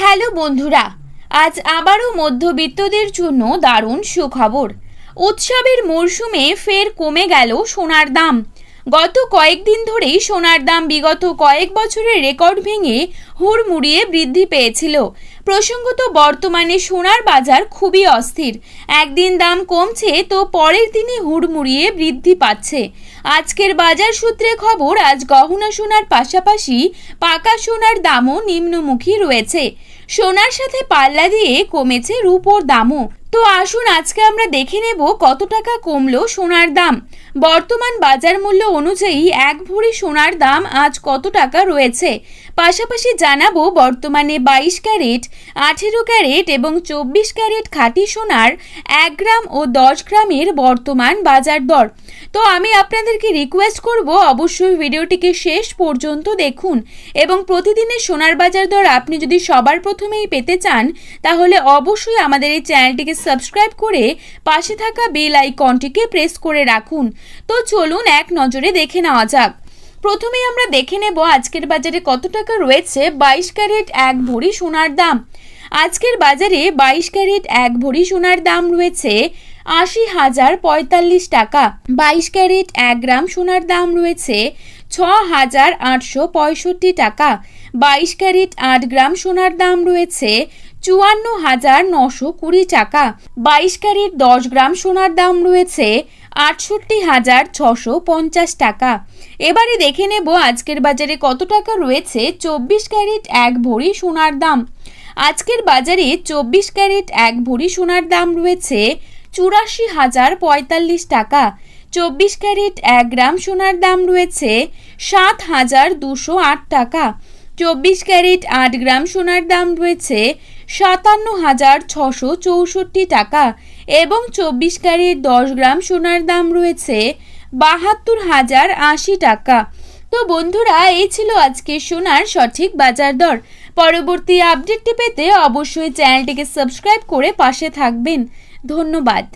Hello বন্ধুরা, আজ আবারও মধ্যবিত্তদের জন্য দারুণ সুখবর। উৎসবের মরশুমে ফের কমে গেল সোনার দাম। গত কয়েকদিন ধরেই সোনার দাম বিগত কয়েক বছরের রেকর্ড ভেঙে হুড়মুড়িয়ে বৃদ্ধি পেয়েছিল। প্রসঙ্গত বর্তমানে সোনার বাজার খুবই অস্থির। একদিন দাম কমছে, তো পরের দিনে হুড়মুড়িয়ে বৃদ্ধি পাচ্ছে। আজকের বাজার সূত্রে খবর, আজ গহনা সোনার পাশাপাশি পাকা সোনার দামও নিম্নমুখী রয়েছে। সোনার সাথে পাল্লা দিয়ে কমেছে রূপোর দামও। তো আসুন, আজকে আমরা দেখে নেব কত টাকা কমলো সোনার দাম। বর্তমান বাজার মূল্য অনুযায়ী এক ভরি সোনার দাম আজ কত টাকা রয়েছে? পাশাপাশি জানাব বর্তমানে বাইশ ক্যারেট আঠেরো ক্যারেট এবং চব্বিশ ক্যারেট খাঁটি সোনার এক গ্রাম ও দশ গ্রামের বর্তমান বাজার দর। তো আমি আপনাদেরকে রিকোয়েস্ট করব, অবশ্যই ভিডিওটিকে শেষ পর্যন্ত দেখুন এবং প্রতিদিনের সোনার বাজার দর আপনি যদি সবার প্রথমেই পেতে চান, তাহলে অবশ্যই আমাদের এই চ্যানেলটিকে সাবস্ক্রাইব করে পাশে থাকা বেল আইকনটিকে প্রেস করে রাখুন। তো চলুন এক নজরে দেখে নেওয়া যাক। প্রথমেই আমরা দেখে নেব আজকের বাজারে কত টাকা রয়েছে বাইশ ক্যারেট এক ভরি সোনার দাম। আজকের বাজারে বাইশ ক্যারেট এক ভরি সোনার দাম রয়েছে আশি হাজার পঁয়তাল্লিশ টাকা। বাইশ ক্যারেট এক গ্রাম সোনার দাম রয়েছে ছ হাজার আটশো পঁয়ষট্টি টাকা। বাইশ ক্যারেট আট গ্রাম সোনার দাম রয়েছে চুয়ান্ন হাজার নশো কুড়ি টাকা। বাইশ ক্যারেট দশ গ্রাম সোনার দাম রয়েছে আটষট্টি হাজার ছশো পঞ্চাশ টাকা। এবারে দেখে নেব আজকের বাজারে কত টাকা রয়েছে। চব্বিশ ক্যারেট এক ভরি সোনার দাম। আজকের বাজারে চব্বিশ ক্যারেট এক ভরি সোনার দাম রয়েছে চুরাশি হাজার পঁয়তাল্লিশ টাকা। চব্বিশ ক্যারেট এক গ্রাম সোনার দাম রয়েছে সাত হাজার দুশো আট টাকা। চব্বিশ ক্যারেট আট গ্রাম সোনার দাম রয়েছে সাতান্ন হাজার ছশো চৌষট্টি টাকা এবং চব্বিশ ক্যারেট দশ গ্রাম সোনার দাম রয়েছে বাহাত্তর হাজার আশি টাকা। তো বন্ধুরা, এই ছিল আজকে সোনার সঠিক বাজার দর। পরবর্তী আপডেটটি পেতে অবশ্যই চ্যানেলটিকে সাবস্ক্রাইব করে পাশে থাকবেন। ধন্যবাদ।